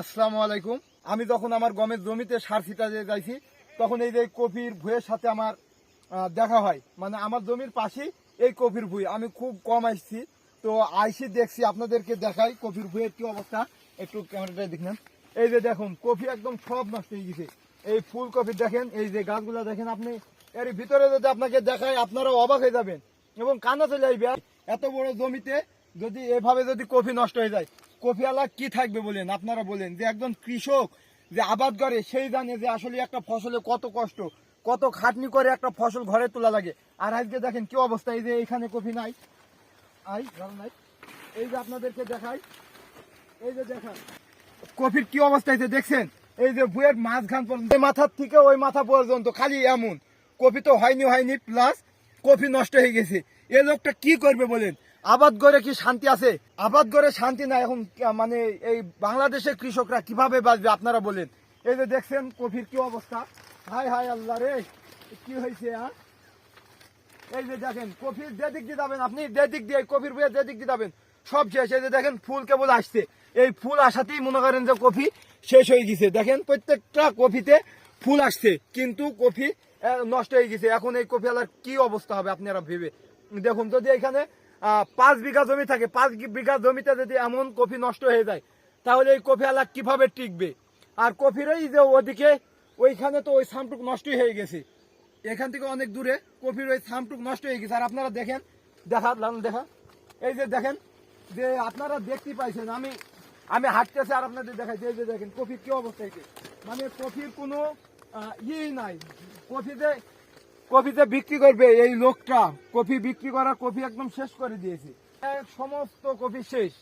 আসসালামু আলাইকুম। আমি যখন আমার গমের জমিতে সার ছিটাতে যাইছি, তখন এই যে কপির ভুঁয়ের সাথে আমার দেখা হয়। মানে আমার জমির পাশেই এই কপির ভুঁই। আমি খুব কম আসছি। তো আইসি দেখছি, আপনাদেরকে দেখাই কপির ভুঁয়ের কি অবস্থা। একটু ক্যামেরাটায় দেখলেন এই যে দেখুন কপি একদম সব নষ্ট হয়ে গেছে। এই ফুল কপি দেখেন, এই যে গাছগুলো দেখেন আপনি। এর ভিতরে যদি আপনাকে দেখায় আপনারা অবাক হয়ে যাবেন। এবং কান্না চলে আসবে। এত বড় জমিতে যদি এভাবে যদি কফি নষ্ট হয়ে যায় কফি আলা কি থাকবে বলেন? আপনারা বলেন যে একজন কৃষক যে আবাদ করে, সেই জানে যে আসলে একটা ফসলে কত কষ্ট, কত খাটনি করে একটা ফসল ঘরে তোলা লাগে। আর আজকে দেখেন কি অবস্থা, এই যে এখানে কফি নাই। আই নাই। এই যে আপনাদেরকে দেখাই, এই যে দেখান। কফির কি অবস্থা হয়েছে দেখছেন? এই যে বুয়ের মাঝখান পর্যন্ত এই মাথার থেকে ওই মাথা পর্যন্ত খালি এমন। কফি তো হয়নি হয়নি প্লাস কফি নষ্ট হয়ে গেছে। এ লোকটা কি করবে বলেন? আবাদ করে কি শান্তি আছে? আবাদ করে শান্তি না এখন মানে এই বাংলাদেশের কৃষকরা কীভাবে বাঁচবে আপনারা বলেন। এই যে দেখছেন কফির কি অবস্থা? হাই হাই আল্লাহ রে, কি হয়েছে হ্যাঁ? এই যে দেখেন, কফির যে দিক দিয়ে যাবেন আপনি, যে দিক দিয়ে কফির বইয়ে যে দিক দিয়ে যাবেন, সব শেষ। এই যে দেখেন, ফুল কেবল আসছে। এই ফুল আসাতেই মনে করেন যে কফি শেষ হয়ে গেছে। দেখেন, প্রত্যেকটা কফিতে ফুল আসছে, কিন্তু কফি নষ্ট হয়ে গেছে। এখন এই কফি আলার কি অবস্থা হবে, আপনারা ভেবে দেখুন, যদি এখানে পাঁচ বিঘা জমি থাকে, পাঁচ বিঘা জমিতে যদি এমন কফি নষ্ট হয়ে যায়, তাহলে এই কফি আলা কীভাবে টিকবে? আর কফির ওই যে ওদিকে, ওইখানে তো ওই সামটুক নষ্টই হয়ে গেছে। এখান থেকে অনেক দূরে কফির ওই সামটুক নষ্ট হয়ে গেছে। আর আপনারা দেখেন, দেখা দেখা, এই যে দেখেন, যে আপনারা দেখতে পাইছেন, আমি আমি হাঁটতেছি আর আপনাদের দেখাইছি এই যে দেখেন কফির কি অবস্থা মানে কফির কোনো ইয়েই নাই। কফিতে কফিতে বিক্রি করবে এই লোকটা। কফি বিক্রি করা কফি একদম শেষ করে দিয়েছে। সমস্ত কফি শেষ।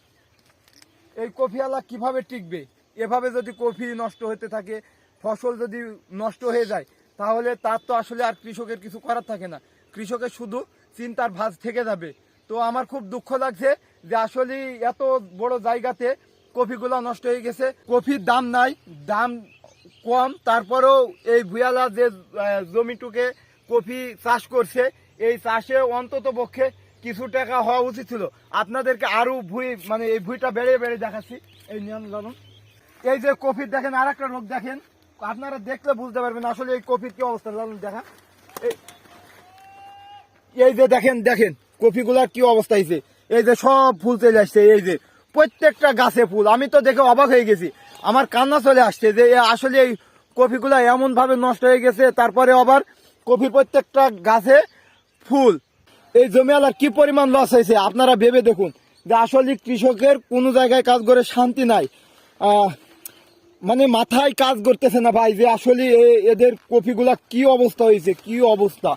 এই কফিওয়ালা কীভাবে টিকবে? এভাবে যদি কফি নষ্ট হতে থাকে, ফসল যদি নষ্ট হয়ে যায়, তাহলে তার তো আসলে আর কৃষকের কিছু করার থাকে না। কৃষকের শুধু চিন্তার ভাঁজ থেকে যাবে। তো আমার খুব দুঃখ লাগছে যে আসলে এত বড় জায়গাতে কফিগুলো নষ্ট হয়ে গেছে। কফির দাম নাই, দাম কম। তারপরেও এই ভুয়ালা যে জমিটুকে কফি চাষ করছে, এই চাষে অন্তত পক্ষে কিছু টাকা হওয়া উচিত ছিল। আপনাদেরকে আরও ভুই মানে এই ভুইটা বেড়ে বেড়ে দেখাচ্ছি। এই নিয়ম লালন। এই যে কফির দেখেন আর একটা রোগ দেখেন। আপনারা দেখলে বুঝতে পারবেন আসলে এই কফির কি অবস্থা, লালন দেখা। এই- যে দেখেন দেখেন, কফিগুলার কি অবস্থা হয়েছে এই যে সব ফুল চলে আসছে, এই যে প্রত্যেকটা গাছে ফুল। আমি তো দেখে অবাক হয়ে গেছি। আমার কান্না চলে আসছে যে আসলে এই কফিগুলা এমন ভাবে নষ্ট হয়ে গেছে, তারপরে আবার কফি প্রত্যেকটা গাছে ফুল। এই জমিওয়ালার কি পরিমাণ লস হয়েছে, আপনারা ভেবে দেখুন। যে আসলে কৃষকের কোনো জায়গায় কাজ করে শান্তি নাই। মানে মাথায় কাজ করতেছে না ভাই, যে আসলে এদের কপিগুলা কি অবস্থা হয়েছে, কি অবস্থা।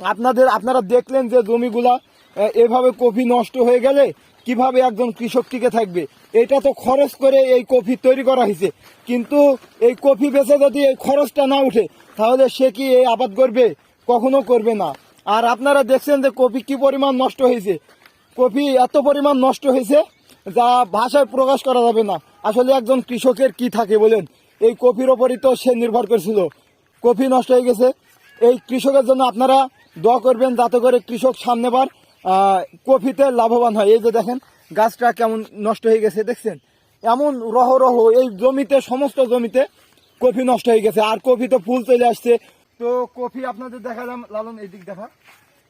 আপনাদের, আপনারা দেখলেন যে জমিগুলা এভাবে কফি নষ্ট হয়ে গেলে কীভাবে একজন কৃষক টিকে থাকবে? এটা তো খরচ করে এই কফি তৈরি করা হয়েছে। কিন্তু এই কফি বেচে যদি এই খরচটা না উঠে, তাহলে সে কি এই আবাদ করবে? কখনো করবে না। আর আপনারা দেখছেন যে কফি কি পরিমাণ নষ্ট হয়েছে? কফি এত পরিমাণ নষ্ট হয়েছে যা ভাষায় প্রকাশ করা যাবে না। আসলে একজন কৃষকের কি থাকে বলেন? এই কফির ওপরই তো সে নির্ভর করছিল। কফি নষ্ট হয়ে গেছে। এই কৃষকের জন্য আপনারা দোয়া করবেন যাতে করে কৃষক সামনেবার কফিতে লাভবান হয়। এই যে দেখেন, গাছটা কেমন নষ্ট হয়ে গেছে, দেখছেন? এমন রহ রহ, এই জমিতে, সমস্ত জমিতে কফি নষ্ট হয়ে গেছে। আর কফি তো ফুল চলে আসছে। তো কফি আপনাদের দেখালাম, লালন এই দিক দেখা।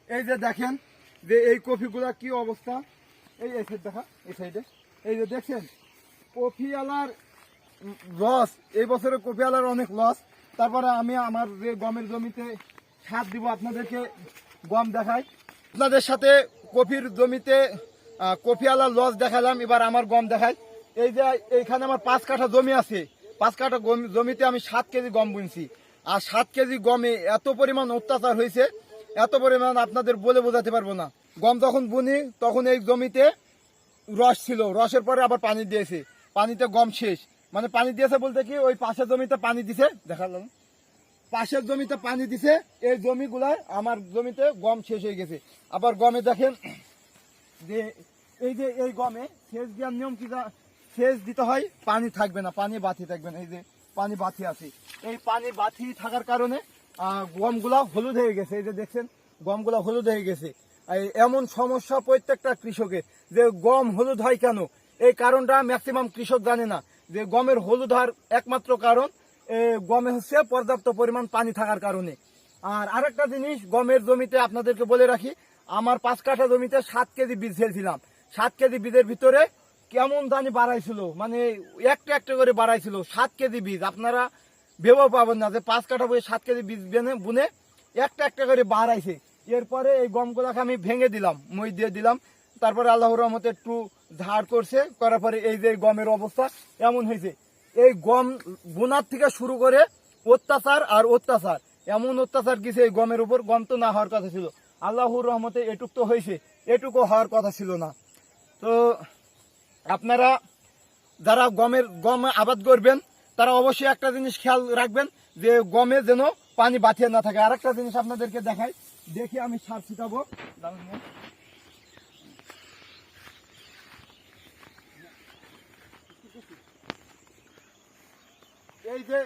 এই যে দেখেন, যে এই কফিগুলা কি অবস্থা? এই এই সাইড দেখা, এই সাইডে এই যে দেখছেন কফি আলার লস এই বছরে কফি আলার অনেক লস তারপরে আমি আমার যে গমের জমিতে সার দিব, আপনাদেরকে গম দেখাই। আপনাদের সাথে কফির জমিতে আহ, কফি আলার লস দেখালাম এবার আমার গম দেখাই। এই যে এইখানে আমার পাঁচ কাঠা জমি আছে পাঁচ কাঠা জমিতে আমি সাত কেজি গম বুনছি। আর সাত কেজি গমে এত পরিমাণ অত্যাচার হয়েছে এত পরিমাণ আপনাদের বলে বোঝাতে পারব না। গম যখন বুনি তখন এই জমিতে রস ছিল। রসের পরে আবার পানি দিয়েছে। পানিতে গম শেষ। মানে পানি দিয়েছে বলতে কি ওই পাশের জমিতে পানি দিছে। দেখালাম। পাশের জমিতে পানি দিছে, এই জমিগুলায় আমার জমিতে গম শেষ হয়ে গেছে। আবার গমে দেখেন যে এই যে এই গমে সেচ দেওয়ার নিয়ম কি সেচ দিতে হয়, পানি থাকবে না, পানি বাতি থাকবে না, এই যে পানি বাতি আছে। এই পানি বাতি থাকার কারণে গমগুলা হলুদ হয়ে গেছে। এই যে দেখছেন, গমগুলা হলুদ হয়ে গেছে। এমন সমস্যা প্রত্যেকটা কৃষকের, যে গম হলুদ হয় কেন? এই কারণটা ম্যাক্সিমাম কৃষক জানে না। যে গমের হলুদ হওয়ার একমাত্র কারণ গমে হচ্ছে পর্যাপ্ত পরিমাণ পানি থাকার কারণে। আর আরেকটা জিনিস, গমের জমিতে আপনাদেরকে বলে রাখি, আমার পাঁচ কাঠা জমিতে সাত কেজি বীজ ফেলছিলাম সাত কেজি বীজের ভিতরে কেমন জানি বাড়াইছিল মানে একটা একটা করে বাড়াইছিল, সাত কেজি বীজ। আপনারা ভেবেও পাবেন না যে পাঁচ কাঠা বই সাত কেজি বীজ বেনে, বুনে একটা একটা করে বাড়াইছে। এরপরে এই গমগুলাকে আমি ভেঙে দিলাম, মই দিয়ে দিলাম। তারপরে আল্লাহর রহমতে একটু ঝাড় করছে, করার পরে এই যে গমের অবস্থা এমন হয়েছে। এই গম বোনার থেকে শুরু করে অত্যাচার আর অত্যাচার। এমন অত্যাচার কিছু এই গমের উপর, গম তো না হওয়ার কথা ছিল। আল্লাহর রহমতে এটুক তো হয়েছে এটুকু হওয়ার কথা ছিল না। তো আপনারা যারা গমের, গম আবাদ করবেন, তারা অবশ্যই একটা জিনিস খেয়াল রাখবেন, যে গমে যেন পানি বাঁচিয়ে না থাকে। আরেকটা জিনিস আপনাদেরকে দেখাই, দেখি আমি সার ছিটাবো। এই যে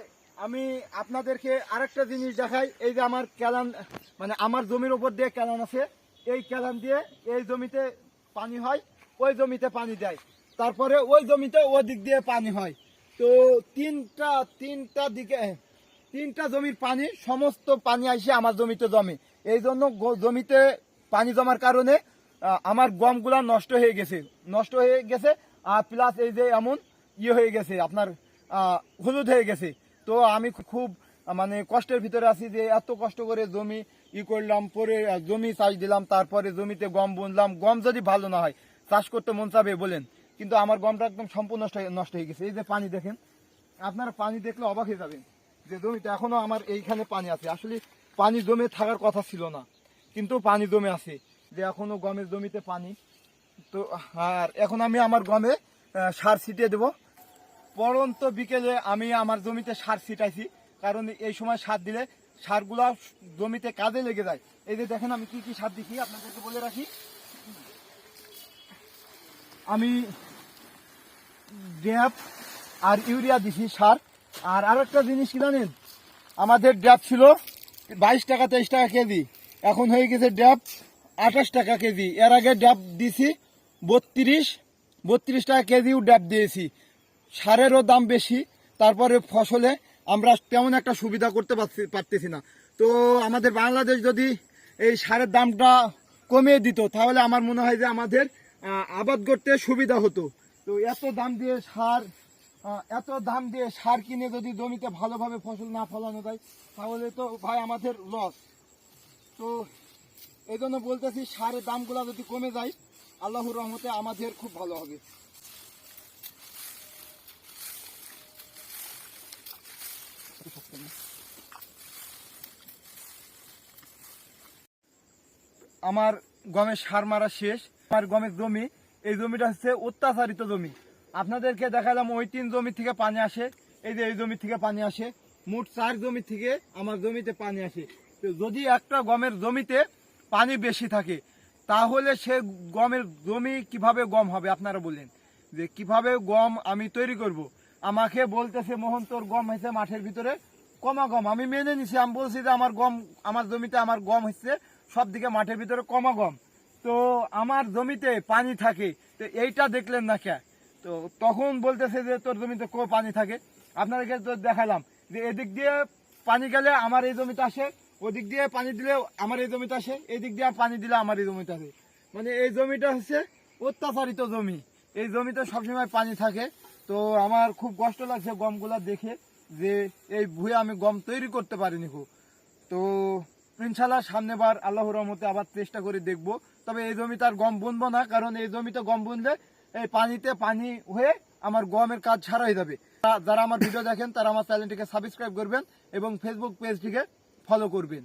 আমি আপনাদেরকে আরেকটা জিনিস দেখাই, এই যে আমার ক্যালান মানে আমার জমির উপর দিয়ে ক্যালান আছে। এই ক্যালান দিয়ে এই জমিতে পানি হয়, ওই জমিতে পানি দেয়। তারপরে ওই জমিতে ওই দিক দিয়ে পানি হয়। তো তিনটা তিনটা দিকে, তিনটা জমির পানি, সমস্ত পানি আসে আমার জমিতে জমে। এই জন্য জমিতে পানি জমার কারণে আমার গমগুলা নষ্ট হয়ে গেছে। নষ্ট হয়ে গেছে, আর প্লাস এই যে এমন ইয়ে হয়ে গেছে, আপনার হলুদ হয়ে গেছে। তো আমি খুব মানে কষ্টের ভিতরে আছি যে এত কষ্ট করে জমি ই করলাম, পরে জমি চাষ দিলাম, তারপরে জমিতে গম বুনলাম। গম যদি ভালো না হয়, চাষ করতে মন চাবে বলেন, কিন্তু আমার গমটা একদম সম্পূর্ণ নষ্ট হয়ে গেছে। এই যে পানি দেখেন, আপনারা পানি দেখলে অবাক হয়ে যাবেন যে জমিতে এখনও আমার এইখানে পানি আছে। আসলে পানি জমে থাকার কথা ছিল না, কিন্তু পানি জমে আছে যে এখনও গমের জমিতে পানি। তো, আর এখন আমি আমার গমে সার ছিটিয়ে দেব। পরন্ত বিকেলে আমি আমার জমিতে সার ছিটাইছি। কারণ এই সময় সার দিলে সারগুলা জমিতে কাজে লেগে যায়। এই যে দেখেন আমি কি কি সার দিচ্ছি আপনাদেরকে বলে রাখি। আমি ড্যাপ আর ইউরিয়া দিছি সার। আর আরেকটা জিনিস কি জানেন? আমাদের ড্যাপ ছিল বাইশ টাকা, তেইশ টাকা কেজি। এখন হয়ে গেছে ড্যাপ আঠাশ টাকা কেজি। এর আগে ড্যাপ দিছি বত্রিশ বত্রিশ টাকা কেজিও ড্যাপ দিয়েছি। সারেরও দাম বেশি, তারপরে ফসলে আমরা তেমন একটা সুবিধা করতে পারছি- পারতেছি না। তো আমাদের বাংলাদেশ যদি এই সারের দামটা কমিয়ে দিত, তাহলে আমার মনে হয় যে আমাদের আবাদ করতে সুবিধা হতো। তো এত দাম দিয়ে সার এত দাম দিয়ে সার কিনে যদি জমিতে ভালোভাবে ফসল না ফলানো যায়, তাহলে তো ভাই আমাদের লস তো এই জন্য বলতেছি, সারের দামগুলো যদি কমে যায়, আল্লাহর রহমতে আমাদের খুব ভালো হবে। আমার গমের সার মারা শেষ, আমার গমের জমি, এই জমিটা হচ্ছে অত্যাচারিত জমি। আপনাদেরকে দেখালাম ওই তিন জমি থেকে পানি আসে, এই যে এই জমি থেকে পানি আসে, মোট চার জমি থেকে আমার জমিতে পানি আসে। যদি একটা গমের জমিতে পানি বেশি থাকে, তাহলে সে গমের জমি কীভাবে গম হবে, আপনারা বললেন। যে কীভাবে গম আমি তৈরি করব। আমাকে বলতেছে, মোহন, তোর গম হয়েছে মাঠের ভিতরে, কমা গম। আমি মেনে নিছি, আমি বলছি যে আমার গম, আমার জমিতে আমার গম হচ্ছে সব দিকে মাঠের ভিতরে কমাগম। তো আমার জমিতে পানি থাকে, তো এইটা দেখলেন না কে? তো তখন বলতেছে যে, তোর জমিতে কো পানি থাকে? আপনাদেরকে তো দেখালাম যে, এদিক দিয়ে পানি গেলে আমার এই জমিতে আসে, ওদিক দিয়ে পানি দিলে আমার এই জমিতে আসে, এদিক দিয়ে পানি দিলে আমার এই জমিতে আসে। মানে এই জমিটা হচ্ছে অত্যাচারিত জমি। এই জমিতে সবসময় পানি থাকে। তো আমার খুব কষ্ট লাগছে গমগুলা দেখে যে, এই ভুয়ে আমি গম তৈরি করতে পারিনি খুব তো ইনশাল্লাহ সামনেবার আল্লাহ রহমতে আবার চেষ্টা করে দেখব। তবে এই জমিতে আর গম বুনবো না, কারণ এই জমিতে গম বুনলে এই পানিতে পানি হয়ে আমার গমের কাজ ছাড়া হয়ে যাবে। যারা আমার ভিডিও দেখেন, তারা আমার চ্যানেলটিকে সাবস্ক্রাইব করবেন এবং ফেসবুক পেজটিকে ফলো করবেন।